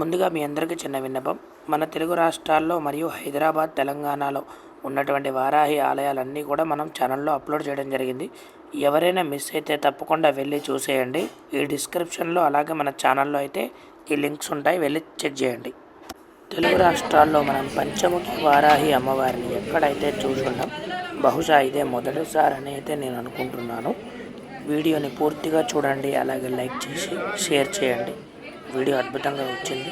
ముందుగా మీ అందరికీ చిన్న విన్నపం. మన తెలుగు రాష్ట్రాల్లో మరియు హైదరాబాద్ తెలంగాణలో ఉన్నటువంటి వారాహి ఆలయాలన్నీ కూడా మనం ఛానల్లో అప్లోడ్ చేయడం జరిగింది. ఎవరైనా మిస్ అయితే తప్పకుండా వెళ్ళి చూసేయండి. ఈ డిస్క్రిప్షన్లో అలాగే మన ఛానల్లో అయితే ఈ లింక్స్ ఉంటాయి. వెళ్ళి చెక్ చేయండి. తెలుగు రాష్ట్రాల్లో మనం పంచముఖి వారాహి అమ్మవారిని ఎక్కడైతే చూసుకున్నాం బహుశా ఇదే మొదటిసారి అని అయితే నేను అనుకుంటున్నాను. వీడియోని పూర్తిగా చూడండి. అలాగే లైక్ చేసి షేర్ చేయండి. వీడియో అద్భుతంగా వచ్చింది.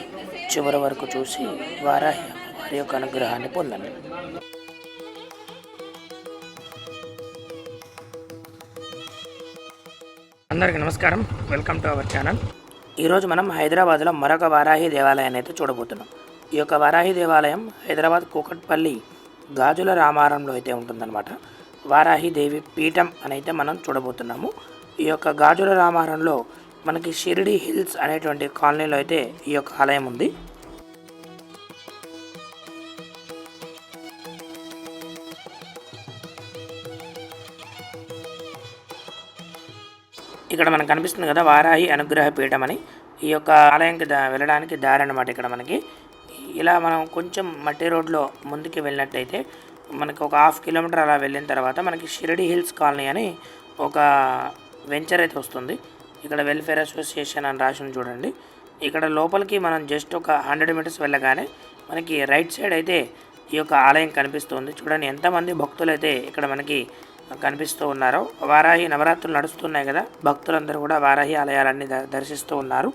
చివరి వరకు చూసి వారాహి వారి యొక్క అనుగ్రహాన్ని పొందండి. అందరికీ నమస్కారం. వెల్కమ్ టు అవర్ ఛానల్ ఈరోజు మనం హైదరాబాద్లో మరొక వారాహి దేవాలయాన్ని అయితే చూడబోతున్నాం. ఈ యొక్క వారాహి దేవాలయం హైదరాబాద్ కూకట్పల్లి గాజుల రామారంలో అయితే ఉంటుందన్నమాట. వారాహి దేవి పీఠం అని అయితే మనం చూడబోతున్నాము. ఈ యొక్క గాజుల రామారంలో మనకి షిరిడి హిల్స్ అనేటువంటి కాలనీలో అయితే ఈ యొక్క ఆలయం ఉంది. ఇక్కడ మనకు కనిపిస్తుంది కదా వారాహి అనుగ్రహ పీఠం అని. ఈ యొక్క ఆలయంకి దా వెళ్ళడానికి దారి అన్నమాట ఇక్కడ మనకి. ఇలా మనం కొంచెం మట్టి రోడ్లో ముందుకు వెళ్ళినట్టయితే మనకి ఒక హాఫ్ కిలోమీటర్ అలా వెళ్ళిన తర్వాత మనకి షిరిడి హిల్స్ కాలనీ అని ఒక వెంచర్ అయితే వస్తుంది. ఇక్కడ వెల్ఫేర్ అసోసియేషన్ అని రాసి ఉంది చూడండి. ఇక్కడ లోపలికి మనం జస్ట్ ఒక హండ్రెడ్ మీటర్స్ వెళ్ళగానే మనకి రైట్ సైడ్ అయితే ఈ యొక్క ఆలయం కనిపిస్తుంది. చూడండి ఎంతమంది భక్తులు అయితే ఇక్కడ మనకి కనిపిస్తూ ఉన్నారు వారాహి నవరాత్రులు నడుస్తున్నాయి కదా భక్తులందరూ కూడా వారాహి ఆలయాలన్నీ ద- దర్శిస్తూ ఉన్నారు.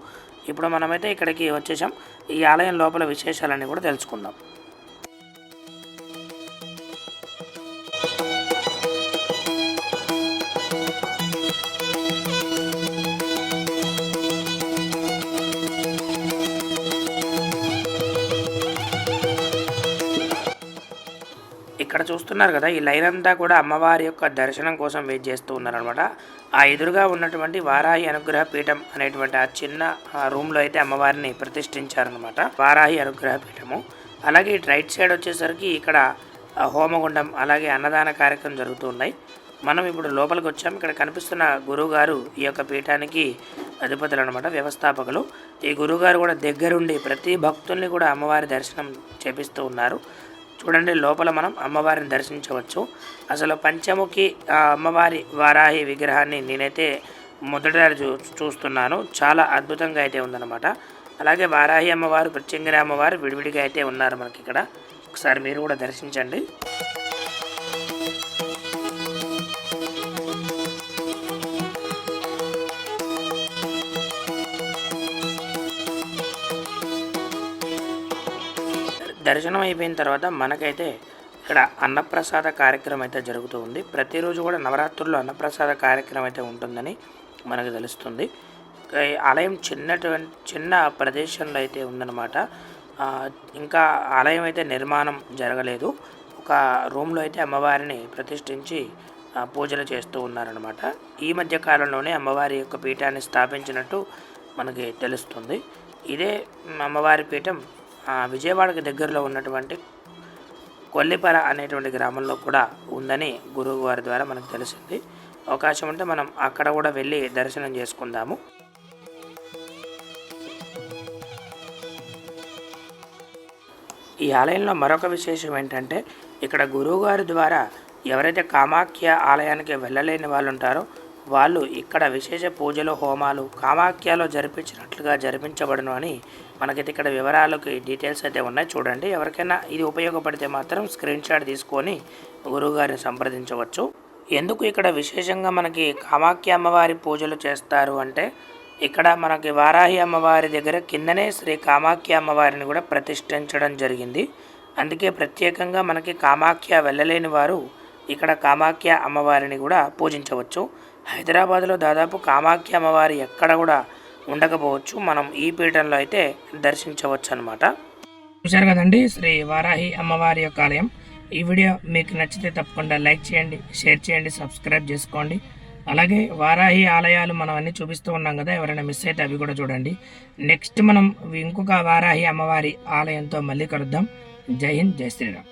ఇప్పుడు మనమైతే ఇక్కడికి వచ్చేసాం. ఈ ఆలయం లోపల విశేషాలన్నీ కూడా తెలుసుకుందాం. చూస్తున్నారు కదా ఈ లైన్ అంతా కూడా అమ్మవారి యొక్క దర్శనం కోసం వెయిట్ చేస్తూ ఉన్నారనమాట ఆ ఎదురుగా ఉన్నటువంటి వారాహి అనుగ్రహ పీఠం అనేటువంటి ఆ చిన్న రూమ్లో అయితే అమ్మవారిని ప్రతిష్ఠించారనమాట వారాహి అనుగ్రహ పీఠము. అలాగే ఇటు రైట్ సైడ్ వచ్చేసరికి ఇక్కడ హోమగుండం అలాగే అన్నదాన కార్యక్రమం జరుగుతూ ఉన్నాయి. మనం ఇప్పుడు లోపలికి వచ్చాం. ఇక్కడ కనిపిస్తున్న గురువు గారు ఈ యొక్క పీఠానికి అధిపతులు అనమాట వ్యవస్థాపకులు. ఈ గురువుగారు కూడా దగ్గరుండి ప్రతి భక్తుల్ని కూడా అమ్మవారి దర్శనం చేపిస్తూ ఉన్నారు. చూడండి లోపల మనం అమ్మవారిని దర్శించవచ్చు. అసలు పంచముఖి అమ్మవారి వారాహి విగ్రహాన్ని నేనైతే మొదటిసారి చూ చూస్తున్నాను. చాలా అద్భుతంగా అయితే ఉందన్నమాట. అలాగే వారాహి అమ్మవారు ప్రత్యంగిరి అమ్మవారు విడివిడిగా అయితే ఉన్నారు మనకి ఇక్కడ ఒకసారి మీరు కూడా దర్శించండి. దర్శనం అయిపోయిన తర్వాత మనకైతే ఇక్కడ అన్నప్రసాద కార్యక్రమం అయితే జరుగుతూ ఉంది. ప్రతిరోజు కూడా నవరాత్రుల్లో అన్నప్రసాద కార్యక్రమం అయితే ఉంటుందని మనకు తెలుస్తుంది. ఆలయం చిన్నటువంటి చిన్న ప్రదేశంలో అయితే ఉందన్నమాట. ఇంకా ఆలయం అయితే నిర్మాణం జరగలేదు. ఒక రూమ్లో అయితే అమ్మవారిని ప్రతిష్ఠించి పూజలు చేస్తూ ఉన్నారనమాట ఈ మధ్య కాలంలోనే అమ్మవారి యొక్క పీఠాన్ని స్థాపించినట్టు మనకి తెలుస్తుంది. ఇదే అమ్మవారి పీఠం విజయవాడకి దగ్గరలో ఉన్నటువంటి కొల్లిపర అనేటువంటి గ్రామంలో కూడా ఉందని గురువు వారి ద్వారా మనకు తెలిసింది. అవకాశం ఉంటే మనం అక్కడ కూడా వెళ్ళి దర్శనం చేసుకుందాము. ఈ ఆలయంలో మరొక విశేషం ఏంటంటే ఇక్కడ గురువుగారి ద్వారా ఎవరైతే కామాఖ్య ఆలయానికి వెళ్ళలేని వాళ్ళు ఉంటారో వాళ్ళు ఇక్కడ విశేష పూజలు హోమాలు కామాఖ్యలో జరిపించినట్లుగా జరిపించబడను అని మనకైతే ఇక్కడ వివరాలకి డీటెయిల్స్ అయితే ఉన్నాయి. చూడండి ఎవరికైనా ఇది ఉపయోగపడితే మాత్రం స్క్రీన్ షాట్ తీసుకొని గురువుగారిని సంప్రదించవచ్చు. ఎందుకు ఇక్కడ విశేషంగా మనకి కామాఖ్య అమ్మవారి పూజలు చేస్తారు అంటే ఇక్కడ మనకి వారాహి అమ్మవారి దగ్గర కిందనే శ్రీ కామాఖ్య అమ్మవారిని కూడా ప్రతిష్ఠించడం జరిగింది. అందుకే ప్రత్యేకంగా మనకి కామాఖ్య వెళ్ళలేని వారు ఇక్కడ కామాఖ్య అమ్మవారిని కూడా పూజించవచ్చు. హైదరాబాద్లో దాదాపు కామాఖ్య అమ్మవారి ఎక్కడ కూడా ఉండకపోవచ్చు. మనం ఈ పీఠంలో అయితే దర్శించవచ్చు అనమాట చూశారు కదండి శ్రీ వారాహి అమ్మవారి యొక్క ఆలయం. ఈ వీడియో మీకు నచ్చితే తప్పకుండా లైక్ చేయండి షేర్ చేయండి సబ్స్క్రైబ్ చేసుకోండి. అలాగే వారాహి ఆలయాలు మనం అన్ని చూపిస్తూ ఉన్నాం కదా ఎవరైనా మిస్ అయితే అవి కూడా చూడండి. నెక్స్ట్ మనం ఇంకొక వారాహి అమ్మవారి ఆలయంతో మళ్ళీ కలుద్దాం. జై హింద్ జై శ్రీరామ్.